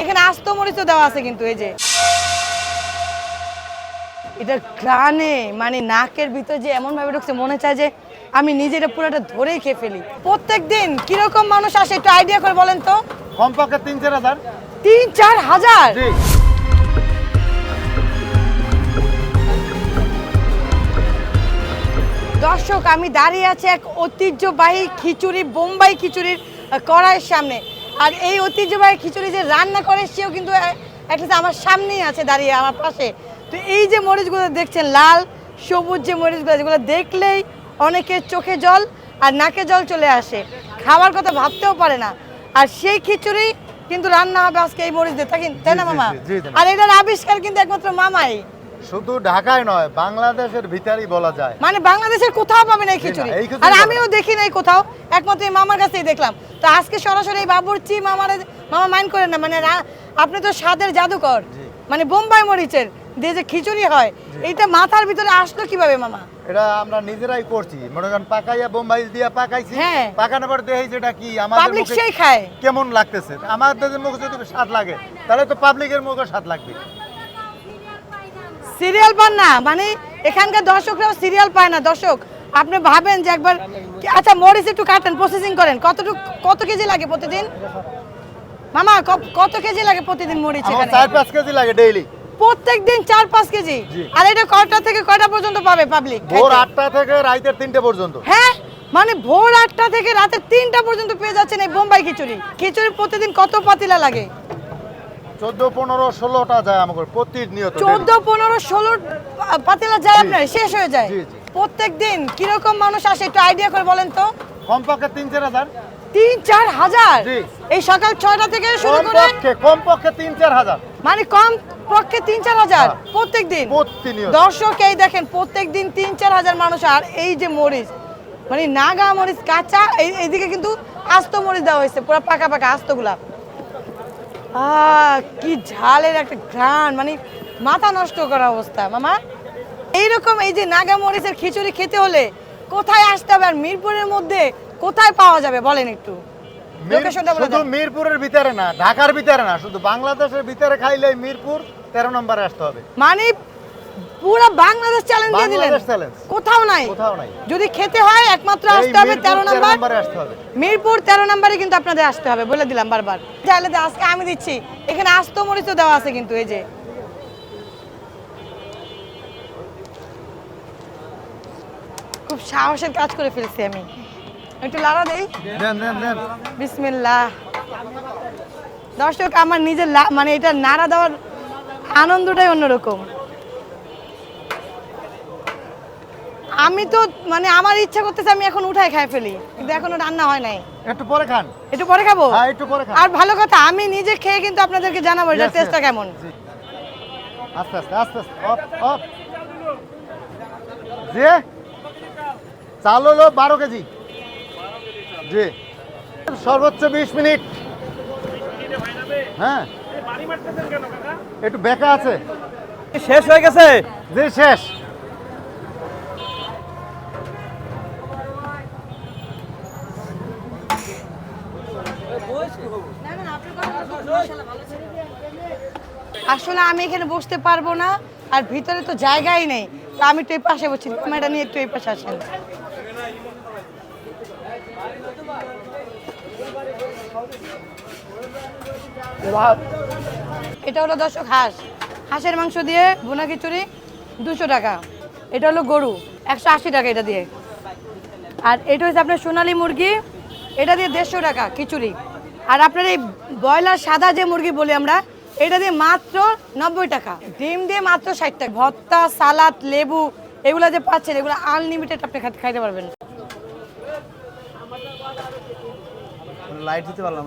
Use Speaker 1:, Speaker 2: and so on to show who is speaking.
Speaker 1: এখানে আস্ত মরিচও দেওয়া আছে কিন্তু এই যে। এটা গ্রানে মানে নাকের ভিতর যে এমন ভাবে ঢুকছে মনে চায় যে আমি নিজেটা পুরোটা ধরেই খেয়ে ফেলি। প্রত্যেক দিন কীরকম মানুষ আসে একটু আইডিয়া করে বলেন তো?
Speaker 2: কমপক্ষে তিন চার হাজার।
Speaker 1: তিন চার হাজার? দর্শক আমি দাঁড়িয়ে আছি এক ঐতিহ্যবাহী খিচুড়ি বোম্বাই খিচুড়ির কড়াইয়ের সামনে। আর এই ঐতিহ্যবাহী খিচুড়ি যে রান্না করে সেও কিন্তু একটা আমার সামনেই আছে দাঁড়িয়ে আমার পাশে। তো এই যে মরিচগুলো দেখছেন লাল সবুজ যে মরিচগুলো যেগুলো দেখলেই অনেকের চোখে জল আর নাকে জল চলে আসে। খাওয়ার কথা ভাবতেও পারে না। আর সেই খিচুড়ি কিন্তু রান্না হবে আজকে এই মরিচ দিয়ে কি- তাই না মামা। আর এটার আবিষ্কার কিন্তু একমাত্র মামাই।
Speaker 2: শুধু ঢাকায় নয় বাংলাদেশের ভিতরেই বলা যায়।
Speaker 1: মানে বাংলাদেশের কোথাও এই
Speaker 2: না,
Speaker 1: খিচুড়ি।
Speaker 2: এই খিচুড়ি
Speaker 1: আর আমিও দেখি নাই কোথাও একমাত্র এই মামার কাছেই দেখলাম। তো আজকে সরাসরি এই বাবুর্চি মামার মামা মাইন্ড করেন না মানে আপনি তো স্বাদের জাদুকর। মানে বোম্বাই মরিচের দিয়ে যে খিচুড়ি হয় এইটা মাথার ভিতরে আসলো কীভাবে মামা?
Speaker 2: এটা আমরা নিজেরাই করছি। মনে করেন পাকাইয়া বোম্বাই দিয়া পাকাইছি
Speaker 1: হ্যাঁ।
Speaker 2: পাকানোর পর দেখি যেটা কি আমাদের
Speaker 1: পাবলিক সেই খায়।
Speaker 2: কেমন লাগতেছে। আমাদের মুখে যদি স্বাদ লাগে তাহলে তো পাবলিকের মুখে স্বাদ লাগবে।
Speaker 1: সিরিয়াল পান না? মানে এখানকার দর্শকরাও সিরিয়াল পায় না। দর্শক আপনি ভাবেন যে একবার আচ্ছা মরিচ একটু কাটেন প্রসেসিং করেন। কতটুকু কত কেজি লাগে প্রতিদিন? মামা কত কেজি লাগে প্রতিদিন মরিচ এখানে?
Speaker 2: চার পাঁচ কেজি লাগে ডেইলি
Speaker 1: প্রত্যেক দিন চার পাঁচ কেজি আর এটা কয়টা থেকে কয়টা পর্যন্ত পাবে পাবলিক
Speaker 2: ভোর আটটা থেকে রাইতের তিনটে পর্যন্ত।
Speaker 1: হ্যাঁ? মানে ভোর আটটা থেকে রাতে তিনটা পর্যন্ত পেয়ে যাচ্ছেন এই বোম্বাই খিচুড়ি। খিচুড়ি প্রতিদিন কত পাতিলা লাগে?
Speaker 2: যায় প্রতিনিয়ত।
Speaker 1: পাতিলা যায় আপনার শেষ হয়ে যায়?
Speaker 2: জি, জি।
Speaker 1: প্রত্যেক দিন কীরকম মানুষ আসে একটু আইডিয়া করে বলেন তো?
Speaker 2: কমপক্ষে তিন চার হাজার।
Speaker 1: তিন চার হাজার এই সকাল ছয়টা থেকে শুরু করে
Speaker 2: কমপক্ষে কমপক্ষে তিন চার হাজার।
Speaker 1: মানে কম পক্ষে তিন চার হাজার
Speaker 2: হ্যাঁ।
Speaker 1: প্রত্যেক দিন দর্শক এই দেখেন প্রত্যেক দিন তিন চার হাজার মানুষ আর এই যে মরিচ মানে নাগা মরিচ কাঁচা এই এইদিকে কিন্তু আস্ত মরিচ দেওয়া হয়েছে পুরো পাকা পাকা আস্তগুলা। আহ কি ঝালের একটা ঘ্রাণ মানে মাথা নষ্ট করা অবস্থা মামা। এইরকম এই যে নাগা মরিচের খিচুড়ি খেতে হলে কোথায় আসতে হবে আর মিরপুরের মধ্যে কোথায় পাওয়া যাবে? বলেন একটু।
Speaker 2: শুধু মিরপুরের ভিতরে না ঢাকার ভিতরে না শুধু বাংলাদেশের ভিতরে খাইলে মিরপুর তেরো নম্বরে আসতে হবে।
Speaker 1: মানে পুরো বাংলাদেশ চ্যালেঞ্জ দিয়ে দিলেন। কোথাও নাই।
Speaker 2: কোথাও নাই।
Speaker 1: যদি খেতে হয় একমাত্র আসতে হবে
Speaker 2: মিরপুর
Speaker 1: তেরো
Speaker 2: তেরো
Speaker 1: নম্বর।
Speaker 2: নম্বরে আসতে হবে।
Speaker 1: মিরপুর তেরো নম্বরে কিন্তু আপনাদের আসতে হবে বলে দিলাম বারবার। চাইলে তো আজকে আমি দিচ্ছি। এখানে আস্ত মরিচও দেওয়া আছে কিন্তু এই যে। খুব সাহসের কাজ করে ফেলছি আমি। একটু লাড়া দেই?
Speaker 2: দেন দেন দেন।
Speaker 1: বিসমিল্লাহ। দর্শক আমার নিজের মানে এটা নাড়া দেওয়ার আনন্দটাই অন্যরকম। আমি তো মানে আমার ইচ্ছা করতেছে আমি এখন উঠাই খাই ফেলি কিন্তু এখনও রান্না হয় নাই।
Speaker 2: একটু পরে খান।
Speaker 1: একটু পরে খাব?
Speaker 2: হ্যাঁ একটু পরে খান।
Speaker 1: আর ভালো কথা আমি নিজে খেয়ে কিন্তু আপনাদেরকে জানাব
Speaker 2: Yes,
Speaker 1: টেস্টটা কেমন।
Speaker 2: জি। আস্তে আস্তে আস্তে আস্তে অফ অফ। জি। চাল হলো বারো কেজি। জি। সর্বোচ্চ বিশ মিনিট। হ্যাঁ। একটু বেকা আছে।
Speaker 3: শেষ হয়ে গেছে?
Speaker 2: জি শেষ।
Speaker 1: আসলে আমি এখানে বসতে পারব না, আর ভিতরে তো জায়গাই নেই। তো আমি একটু এই পাশে বসছি ক্যামেরা নিয়ে একটু এই পাশে আসেন! এটা হলো দর্শক হাঁস। হাঁসের মাংস দিয়ে ভুনা খিচুড়ি দুশো টাকা। এটা হলো গরু, একশো আশি টাকা এটা দিয়ে। আর এটা হচ্ছে আপনার সোনালী মুরগি, এটা দিয়ে দেড়শো টাকা খিচুড়ি। আর আপনার এই ব্রয়লার সাদা যে মুরগি বলি আমরা, এটা দিয়ে মাত্র নব্বই টাকা। ডিম দিয়ে মাত্র ষাট টাকা। ভত্তা সালাদ, লেবু, এগুলো যে পাচ্ছেন, এগুলো আনলিমিটেড আপনি খাইতে- পারবেন।
Speaker 3: লাইট দিতে পারলাম